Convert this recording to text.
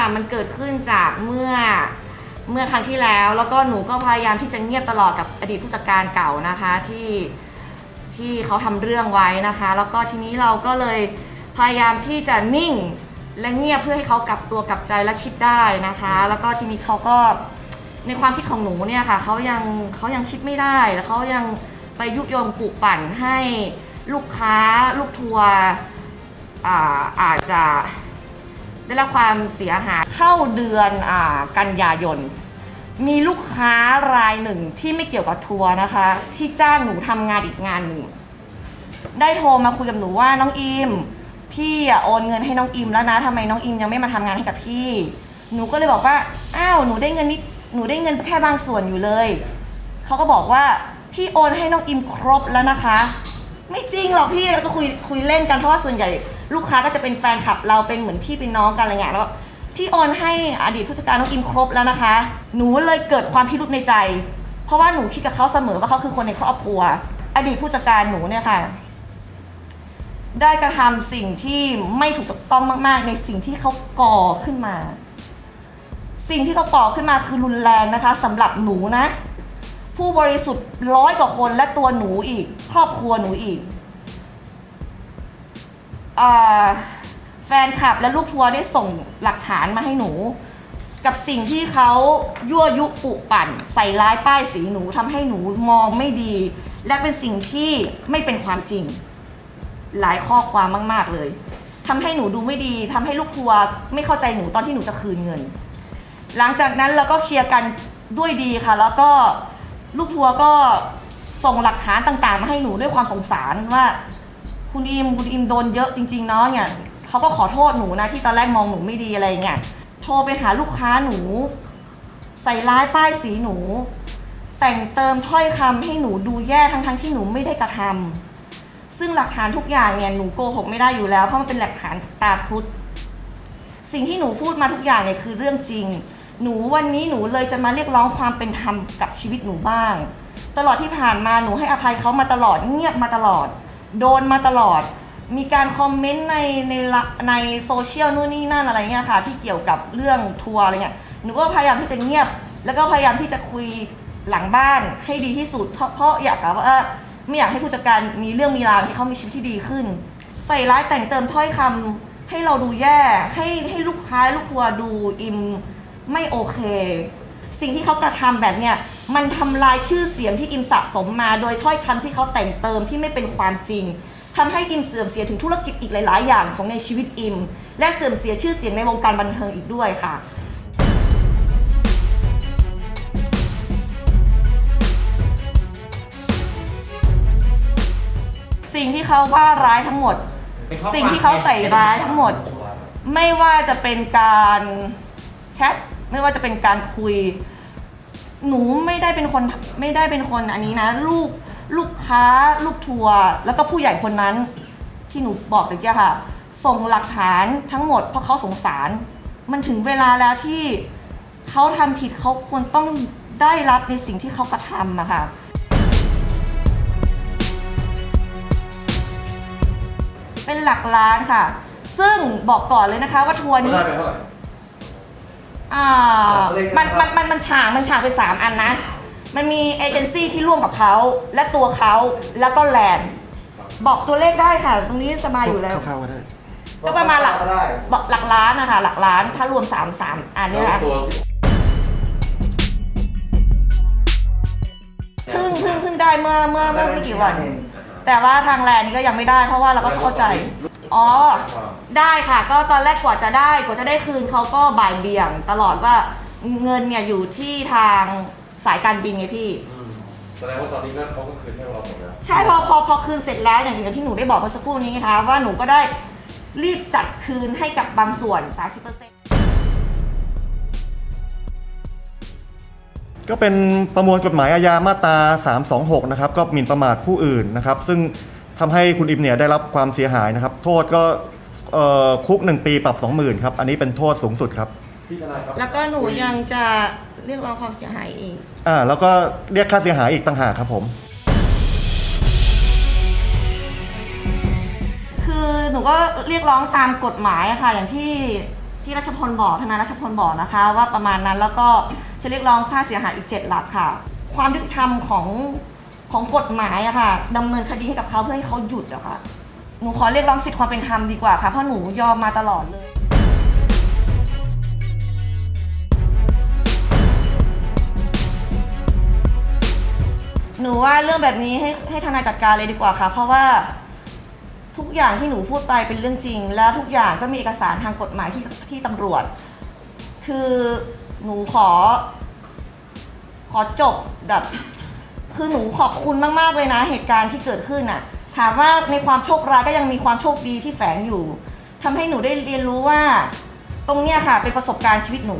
ค่ะ มันเกิดขึ้นจากเมื่อเมื่อครั้งที่แล้ว แล้วก็หนูก็พยายามที่จะเงียบตลอดกับอดีตผู้จัดการเก่านะคะที่ที่เขาทำเรื่องไว้นะคะ แล้วก็ทีนี้เราก็เลยพยายามที่จะนิ่งและเงียบเพื่อให้เขากลับตัวกลับใจและคิดได้นะคะ แล้วก็ทีนี้เขาก็ในความคิดของหนูเนี่ยค่ะเขายังเขายังคิดไม่ได้แล้วเขายังไปยุยงปลุกปั่นให้ลูกค้าลูกทัวร์อาอาจจะ ได้รับความเสียหายเข้าเดือนอากันยายน มีลูกค้ารายหนึ่งที่ไม่เกี่ยวกับทัวร์นะคะ ที่จ้างหนูทำงานอีกงานหนึ่ง ได้โทรมาคุยกับหนูว่าน้องอิมพี่อะโอนเงินให้น้องอิมแล้วนะทำไมน้องอิมยังไม่มาทำงานให้กับพี่ หนูก็เลยบอกว่าอ้าวหนูได้เงินนิดหนูได้เงินแค่บางส่วนอยู่เลยเขาก็บอกว่าพี่โอนให้น้องอิมครบแล้วนะคะ ไม่จริงหรอกพี่แล้วก็คุยคุยเล่นกันเพราะว่าส่วนใหญ่ลูกค้าก็จะเป็นแฟนคลับเราเป็นเหมือนพี่เป็นน้องกันอะไรเงี้ยแล้วพี่โอนให้อดีตผู้จัดการน้องอิมครบแล้วนะคะ หนูเลยเกิดความพิรุธในใจ เพราะว่าหนูคิดกับเขาเสมอว่าเขาคือคนในครอบครัว อดีตผู้จัดการหนูเนี่ยค่ะ ได้กระทำสิ่งที่ไม่ถูกต้องมาก ๆ ในสิ่งที่เขาก่อขึ้นมา สิ่งที่เขาก่อขึ้นมาคือรุนแรงนะคะสำหรับหนูนะ ผู้บริสุทธิ์ร้อยกว่าคนและตัวหนูอีก ครอบครัวหนูอีกอแฟนคลับและลูกทัวร์ได้ส่งหลักฐานมาให้หนู กับสิ่งที่เขายั่วยุปุปั่น ใส่ร้ายป้ายสีหนูทำให้หนูมองไม่ดี และเป็นสิ่งที่ไม่เป็นความจริง หลายข้อความมาก ๆเลยทำให้หนูดูไม่ดีทำให้ลูกทัวร์ไม่เข้าใจหนูตอนที่หนูจะคืนเงิน หลังจากนั้นเราก็เคลียร์กันด้วยดีค่ะ แล้วก็ ลูกทัวร์ก็ส่งหลักฐานต่างๆ มาให้หนูด้วยความสงสารว่า คุณอิมคุณอิมโดนเยอะจริง ๆ เนาะเนี่ยเขาก็ขอโทษหนูนะที่ตอนแรกมองหนูไม่ดีอะไรเงี้ยโทรไปหาลูกค้าหนู ใส่ร้ายป้ายสีหนู แต่งเติมถ้อยคำให้หนูดูแย่ทั้งๆที่หนูไม่ได้กระทำซึ่งหลักฐานทุกอย่างเนี่ยหนูโกหกไม่ได้อยู่แล้วเพราะมันเป็นหลักฐานตาครุฑสิ่งที่หนูพูดมาทุกอย่างเนี่ยคือเรื่องจริง หนูวันนี้หนูเลยจะมาเรียกร้องความเป็นธรรมกับชีวิตหนูบ้าง ตลอดที่ผ่านมาหนูให้อภัยเขามาตลอดเงียบมาตลอด โดนมาตลอด มีการคอมเมนต์ในในในโซเชียลนู่นนี่นั่นอะไรเงี้ยค่ะ ที่เกี่ยวกับเรื่องทัวร์อะไรเงี้ยหนูก็พยายามที่จะเงียบ แล้วก็พยายามที่จะคุยหลังบ้านให้ดีที่สุด เพราะเพราะอยากกับว่าไม่อยากให้ผู้จัดการมีเรื่องมีราวให้เขามีชีวิตที่ดีขึ้น ใส่ร้ายแต่งเติมถ้อยคำให้เราดูแย่ให้ให้ลูกค้าลูกทัวร์ดูอิม ไม่โอเค สิ่งที่เขากระทำแบบเนี้ยมันทำลายชื่อเสียงที่อิมสะสมมา โดยถ้อยคำที่เขาแต่งเติมที่ไม่เป็นความจริงทำให้อิมเสื่อมเสียถึงธุรกิจอีกหลาย ๆ อย่างของในชีวิตอิม และเสื่อมเสียชื่อเสียงในวงการบันเทิงอีกด้วยค่ะ สิ่งที่เขาว่าร้ายทั้งหมด สิ่งที่เขาใส่ร้ายทั้งหมด ไม่ว่าจะเป็นการแชท ไม่ว่าจะเป็นการคุย หนูไม่ได้เป็นคนไม่ได้เป็นคนอันนี้นะ ลูกลูกค้าลูกทัวร์แล้วก็ผู้ใหญ่คนนั้น ที่หนูบอกตะกี้ค่ะ ส่งหลักฐานทั้งหมดเพราะเขาสงสาร มันถึงเวลาแล้วที่เขาทำผิดเขาควรต้องได้รับในสิ่งที่เขากระทำอะค่ะเป็นหลักล้านค่ะ ซึ่งบอกก่อนเลยนะคะว่าทัวร์นี้ ได้ไปเท่าไหร่ อ่ามันมันมันมันฉากมันฉากไปสามอันนะ มันมีเอเจนซี่ที่ร่วมกับเขาและตัวเขาแล้วก็แลนด์บอกตัวเลขได้ค่ะ ตรงนี้สบายอยู่แล้ว คร่าวๆก็ได้ ก็ประมาณหลักได้ บอกหลักล้านนะคะหลักล้านถ้ารวมสามสามอันนี้แล้วนะตัวเพิ่งเพิ่งเพิ่งได้เมื่อเมื่อเมื่อไม่กี่วัน แต่ว่าทางแลนด์นี่ก็ยังไม่ได้เพราะว่าเราก็เข้าใจ อ๋อ ได้ค่ะ ก็ตอนแรกกว่าจะได้กว่าจะได้คืนเขาก็บ่ายเบี่ยงตลอดว่าเงินเนี่ยอยู่ที่ทางสายการบินไงพี่ อืมแสดงว่าตอนนี้ก็เขาก็คืนให้เราหมดแล้วใช่พอพอพอคืนเสร็จแล้วอย่างที่หนูได้บอกเมื่อสักครู่นี้นะคะว่าหนูก็ได้รีบจัดคืนให้กับบางส่วน 30%ก็เป็นประมวลกฎหมายอาญามาตรา 326 นะครับ ก็หมิ่นประมาทผู้อื่นนะครับ ซึ่ง ทำให้คุณอิมเนี่ยได้รับความเสียหายนะครับ โทษก็เอ่อคุก 1 ปีปรับ 20,000ครับ อันนี้เป็นโทษสูงสุดครับพี่ทนายครับแล้วก็หนูยังจะเรียกร้องความเสียหายอีกอ่าแล้วก็เรียกค่าเสียหายอีกต่างหากครับผม คือหนูก็เรียกร้องตามกฎหมายอะค่ะ อย่างที่ที่รัชพลบอกทนายรัชพลบอกนะคะ ว่าประมาณนั้นแล้วก็จะเรียกร้องค่าเสียหายอีก 7 หลักค่ะ ความยุติธรรมของ ของกฎหมายอะค่ะดำเนินคดีให้กับเขาเพื่อให้เขาหยุดอะค่ะ หนูขอเรียกร้องสิทธิความเป็นธรรมดีกว่าค่ะ เพราะหนูยอมมาตลอดเลย หนูว่าเรื่องแบบนี้ให้ให้ทนายจัดการเลยดีกว่าค่ะ เพราะว่าทุกอย่างที่หนูพูดไปเป็นเรื่องจริง แล้วทุกอย่างก็มีเอกสารทางกฎหมายที่ที่ตำรวจ คือหนูขอ ขอจบแบบ คือหนูขอบคุณมากๆเลยนะ เหตุการณ์ที่เกิดขึ้นน่ะ ถามว่าในความโชคร้ายก็ยังมีความโชคดีที่แฝงอยู่ทำให้หนูได้เรียนรู้ว่า ตรงเนี้ยค่ะเป็นประสบการณ์ชีวิตหนู